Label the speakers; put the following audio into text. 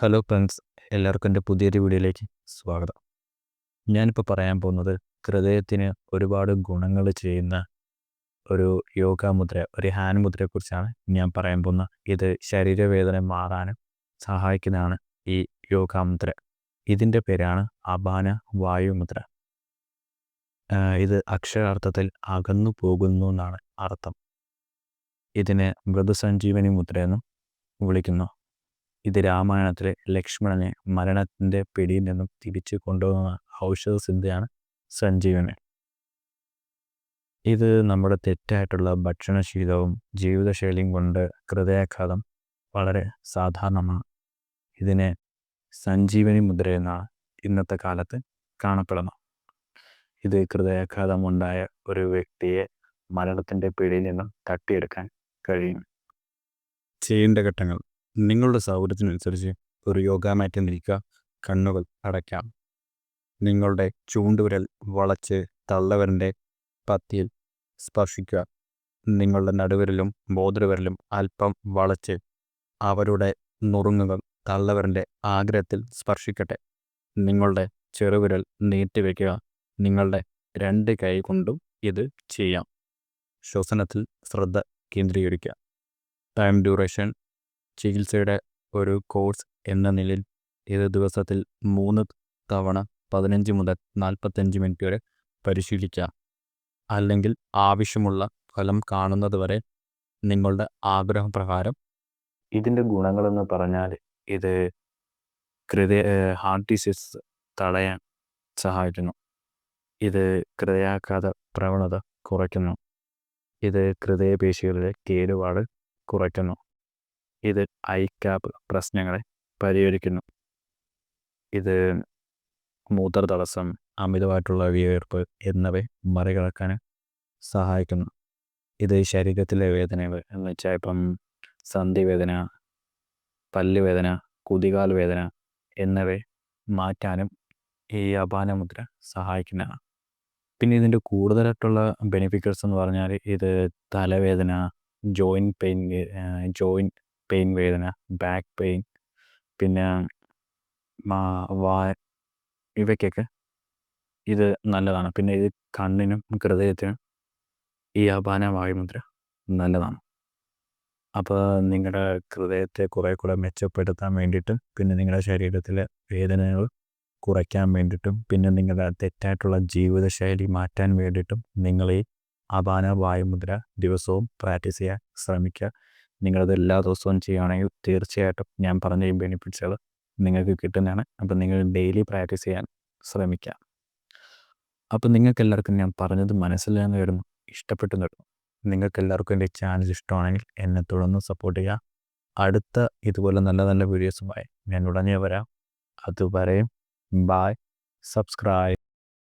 Speaker 1: Hello friends എല്ലാവർക്കും എന്റെ പുതിയൊരു വീഡിയോയിലേക്ക് സ്വാഗതം. ഞാനിപ്പോൾ പറയാൻ പോകുന്നത് ഹൃദയത്തിന് ഒരുപാട് ഗുണങ്ങൾ ചെയ്യുന്ന ഒരു യോഗ മുദ്ര ഒരു ഹാൻഡ് മുദ്രയെക്കുറിച്ചാണ് ഞാൻ പറയാൻ പോകുന്നത്. ഇത് ശരീരവേദന മാറാനും സഹായിക്കുന്നതാണ് ഈ യോഗ മുദ്ര. ഇതിന്റെ പേരാണ് അപാന വായു മുദ്ര. ഇത് അക്ഷരാർത്ഥത്തിൽ അകന്നു പോകുന്നു എന്നാണ് അർത്ഥം. ഇതിനെ മൃദുസഞ്ജീവനി മുദ്ര എന്നും വിളിക്കുന്നു. ഇത് രാമായണത്തിലെ ലക്ഷ്മണനെ മരണത്തിന്റെ പിടിയിൽ നിന്നും തിരിച്ചു കൊണ്ടുപോകുന്ന ഔഷധ സിദ്ധിയാണ് സഞ്ജീവനി. ഇത് നമ്മുടെ തെറ്റായിട്ടുള്ള ഭക്ഷണശീലവും ജീവിതശൈലിയും കൊണ്ട് ഹൃദയാഘാതം വളരെ സാധാരണമാണ്. ഇതിനെ സഞ്ജീവനി മുദ്ര എന്നാണ് ഇന്നത്തെ കാലത്ത് കാണപ്പെടുന്നത്. ഇത് ഹൃദയാഘാതം ഉണ്ടായ ഒരു വ്യക്തിയെ മരണത്തിന്റെ പിടിയിൽ നിന്നും തട്ടിയെടുക്കാൻ കഴിയും. ചെയ്യേണ്ട ഘട്ടങ്ങൾ. നിങ്ങളുടെ സൗകര്യത്തിനനുസരിച്ച് ഒരു യോഗ മാറ്റിൽ നിൽക്കുക കണ്ണുകൾ അടയ്ക്കാം നിങ്ങളുടെ ചൂണ്ടുവിരൽ വളച്ച് തള്ളവരന്റെ പത്തിയിൽ സ്പർശിക്കുക. നിങ്ങളുടെ നടുവിരലും ബോധവിരലും അല്പം വളച്ച് അവരുടെ നുറുങ്ങുകൾ തള്ളവരന്റെ ആഗ്രഹത്തിൽ സ്പർശിക്കട്ടെ. നിങ്ങളുടെ ചെറുവിരൽ നീട്ടിവെക്കുക നിങ്ങളുടെ രണ്ട് കൈ കൊണ്ടും ഇത് ചെയ്യാം. ശ്വസനത്തിൽ ശ്രദ്ധ കേന്ദ്രീകരിക്കുക. ടൈം ഡ്യൂറേഷൻ ചികിത്സയുടെ ഒരു കോഴ്സ് എന്ന നിലയിൽ ഇത് ദിവസത്തിൽ മൂന്ന് തവണ പതിനഞ്ച് മുതൽ നാൽപ്പത്തഞ്ച് മിനിറ്റ് വരെ പരിശീലിക്കാം അല്ലെങ്കിൽ ആവശ്യമുള്ള ഫലം കാണുന്നത് വരെ നിങ്ങളുടെ ആഗ്രഹപ്രകാരം ഇതിന്റെ ഗുണങ്ങളെന്ന് പറഞ്ഞാൽ ഇത് ഹൃദയ ഹാർട്ട് ഡിസീസ് തടയാൻ സഹായിക്കുന്നു. ഇത് ഹൃദയാഘാത പ്രവണത കുറയ്ക്കുന്നു. ഇത് ഹൃദയപേശികളിലെ കേടുപാട് കുറയ്ക്കുന്നു. ഇത് ഐ ക്യാപ്പ് പ്രശ്നങ്ങളെ പരിഹരിക്കുന്നു. ഇത് മൂത്രതടസ്സം അമിതമായിട്ടുള്ള വിയർപ്പ് എന്നിവ മറികടക്കാൻ സഹായിക്കുന്നു. ഇത് ശരീരത്തിലെ വേദനകൾ എന്ന് വെച്ചാൽ ഇപ്പം സന്ധിവേദന പല്ലുവേദന കുതികാൽ വേദന എന്നിവ മാറ്റാനും ഈ അപാനമുദ്ര സഹായിക്കുന്നതാണ്. പിന്നെ ഇതിന്റെ കൂടുതലായിട്ടുള്ള ബെനിഫിറ്റ്സ് എന്ന് പറഞ്ഞാൽ ഇത് തലവേദന ജോയിന്റ് പെയിൻ ജോയിന്റ് പെയിൻ വേദന ബാക്ക് പെയിൻ പിന്നെ വാ ഇവയ്ക്കൊക്കെ ഇത് നല്ലതാണ്. പിന്നെ ഇത് കണ്ണിനും ഹൃദയത്തിനും ഈ അപാന വായുമുദ്ര നല്ലതാണ്. അപ്പോൾ നിങ്ങളുടെ ഹൃദയത്തെ കുറേ കൂടെ മെച്ചപ്പെടുത്താൻ വേണ്ടിയിട്ട് പിന്നെ നിങ്ങളുടെ ശരീരത്തിലെ വേദനകൾ കുറയ്ക്കാൻ വേണ്ടിയിട്ടും പിന്നെ നിങ്ങളുടെ തെറ്റായിട്ടുള്ള ജീവിതശൈലി മാറ്റാൻ വേണ്ടിയിട്ടും നിങ്ങൾ ഈ അപാന വായുമുദ്ര ദിവസവും പ്രാക്ടീസ് ചെയ്യാൻ ശ്രമിക്കുക നിങ്ങളത് എല്ലാ ദിവസവും ചെയ്യുകയാണെങ്കിൽ തീർച്ചയായിട്ടും ഞാൻ പറഞ്ഞ ഈ ബെനിഫിറ്റ്സുകൾ നിങ്ങൾക്ക് കിട്ടുന്നതാണ്. അപ്പം നിങ്ങൾ ഡെയിലി പ്രാക്ടീസ് ചെയ്യാൻ ശ്രമിക്കുക. അപ്പം നിങ്ങൾക്ക് എല്ലാവർക്കും ഞാൻ പറഞ്ഞത് മനസ്സിലായെന്ന് വരുന്നു ഇഷ്ടപ്പെട്ടു വരുന്നു നിങ്ങൾക്ക് എല്ലാവർക്കും എന്റെ ചാനൽ ഇഷ്ടമാണെങ്കിൽ എന്നെ തുടർന്ന് സപ്പോർട്ട് ചെയ്യുക. അടുത്ത ഇതുപോലെ നല്ല നല്ല വീഡിയോസുമായി ഞാൻ ഉടനെ വരാം. അതുവരെയും ബായ്. സബ്സ്ക്രൈബ്